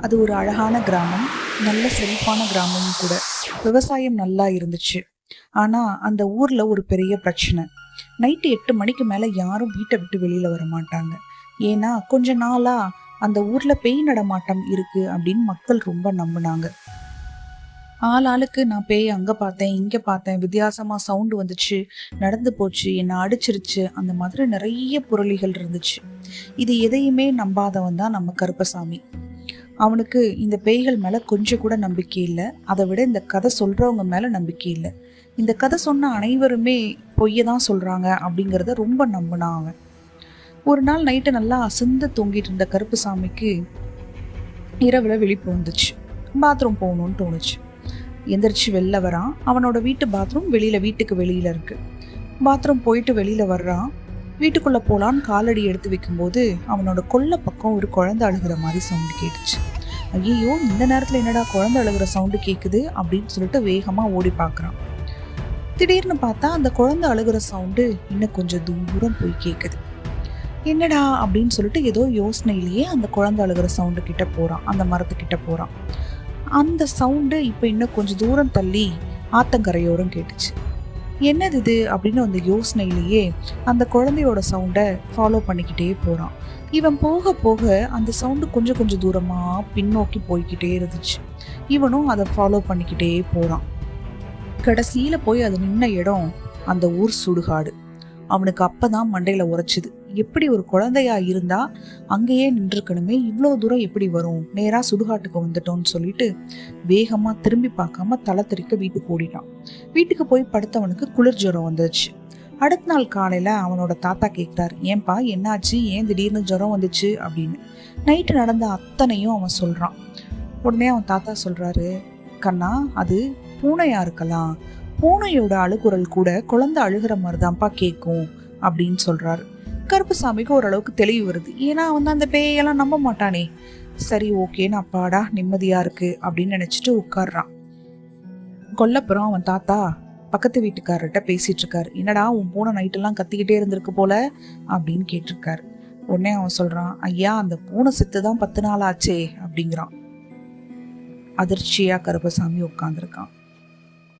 அது ஒரு அழகான கிராமம் நல்ல செழிப்பான கிராமமும் கூட. விவசாயம் நல்லா இருந்துச்சு. ஆனா அந்த ஊர்ல ஒரு பெரிய பிரச்சனை. நைட்டு எட்டு மணிக்கு மேல யாரும் வீட்டை விட்டு வெளியில வர மாட்டாங்க. ஏன்னா கொஞ்ச நாளா அந்த ஊர்ல பேய் நடமாட்டம் இருக்கு அப்படின்னு மக்கள் ரொம்ப நம்பினாங்க. ஆள் ஆளுக்கு நான் பேய் அங்க பார்த்தேன் இங்க பார்த்தேன் வித்தியாசமா சவுண்டு வந்துச்சு நடந்து போச்சு என்னை அடிச்சிருச்சு அந்த மாதிரி நிறைய புரளிகள் இருந்துச்சு. இது எதையுமே நம்பாதவன் தான் நம்ம கருப்பசாமி. அவனுக்கு இந்த பேய்கள் மேலே கொஞ்சம் கூட நம்பிக்கை இல்லை. அதை விட இந்த கதை சொல்கிறவங்க மேலே நம்பிக்கை இல்லை. இந்த கதை சொன்ன அனைவருமே பொய்யை தான் சொல்கிறாங்க அப்படிங்கிறத ரொம்ப நம்பினான் அவன். ஒரு நாள் நைட்டு நல்லா அசந்து தூங்கிட்டு இருந்த கருப்புசாமிக்கு இரவில் விழிப்பு வந்துச்சு. பாத்ரூம் போகணும்னு தோணுச்சு. எந்திரிச்சு வெளில வரான். அவனோட வீட்டு பாத்ரூம் வெளியில் வீட்டுக்கு வெளியில் இருக்குது பாத்ரூம் போயிட்டு வெளியில் வர்றான். வீட்டுக்குள்ள போலான்னு காலடி எடுத்து வைக்கும்போது அவனோட கொல்லை பக்கம் ஒரு குழந்தை அழுகிற மாதிரி சவுண்டு கேட்டுச்சு. ஐயோ இந்த நேரத்துல என்னடா குழந்தை அழுகிற சவுண்டு கேக்குது அப்படின்னு சொல்லிட்டு வேகமா ஓடி பார்க்குறான் திடீர்னு பார்த்தா அந்த குழந்தை அழுகிற சவுண்டு இன்னும் கொஞ்சம் தூரம் போய் கேக்குது. என்னடா அப்படின்னு சொல்லிட்டு ஏதோ யோசனையிலேயே அந்த குழந்தை அழுகிற சவுண்டு கிட்ட போறான். அந்த மரத்துக்கிட்ட போறான். அந்த சவுண்டு இப்போ இன்னும் கொஞ்சம் தூரம் தள்ளி ஆத்தங்கரையோரம் கேட்டுச்சு. என்னது இது? அப்படின்னு அந்த யோசனையிலேயே அந்த குழந்தையோட சவுண்டை ஃபாலோ பண்ணிக்கிட்டே போகிறான் இவன் போக போக அந்த சவுண்டு கொஞ்சம் கொஞ்சம் தூரமாக பின்னோக்கி போய்கிட்டே இருந்துச்சு. இவனும் அதை ஃபாலோ பண்ணிக்கிட்டே போகிறான் கடைசியில் போய் அது நின்ன இடம் அந்த ஊர் சுடுகாடு. அவனுக்கு அப்போ தான் மண்டையில் உரைச்சிது எப்படி ஒரு குழந்தையா இருந்தா அங்கேயே நின்றுக்கணுமே இவ்வளோ தூரம் எப்படி வரும்? நேராக சுடுகாட்டுக்கு வந்துட்டோம்னு சொல்லிட்டு வேகமாக திரும்பி பார்க்காம தலை தெறிக்க வீட்டுக்கு ஓடிட்டான். வீட்டுக்கு போய் படுத்தவனுக்கு குளிர் ஜுரம் வந்துச்சு அடுத்த நாள் காலையில அவனோட தாத்தா கேட்குறாரு ஏன்பா என்னாச்சு? ஏன் திடீர்னு ஜுரம் வந்துச்சு? அப்படின்னு. நைட்டு நடந்த அத்தனையும் அவன் சொல்றான். உடனே அவன் தாத்தா சொல்றாரு கண்ணா அது பூனையா இருக்கலாம். பூனையோட அழுகுரல் கூட குழந்தை அழுகிற மாதிரி தான்ப்பா கேட்கும் அப்படின்னு சொல்றாரு. கருப்புசாமிக்கு ஓரளவுக்கு தெளிவு வருது. ஏன்னா வந்து அந்த பேயெல்லாம் நம்ப மாட்டானே. சரி ஓகேன்னு அப்பாடா நிம்மதியா இருக்கு அப்படின்னு நினைச்சிட்டு உட்கார்றான். கொல்லப்புறம் அவன் தாத்தா பக்கத்து வீட்டுக்காரர்கிட்ட பேசிட்டு இருக்காரு. என்னடா உன் பூனை நைட்டெல்லாம் கத்திக்கிட்டே இருந்திருக்கு போல அப்படின்னு கேட்டிருக்காரு. உடனே அவன் சொல்றான் ஐயா அந்த பூனை செத்து தான் பத்து நாள் ஆச்சே அப்படிங்கிறான். அதிர்ச்சியா கருப்பசாமி உட்காந்துருக்கான்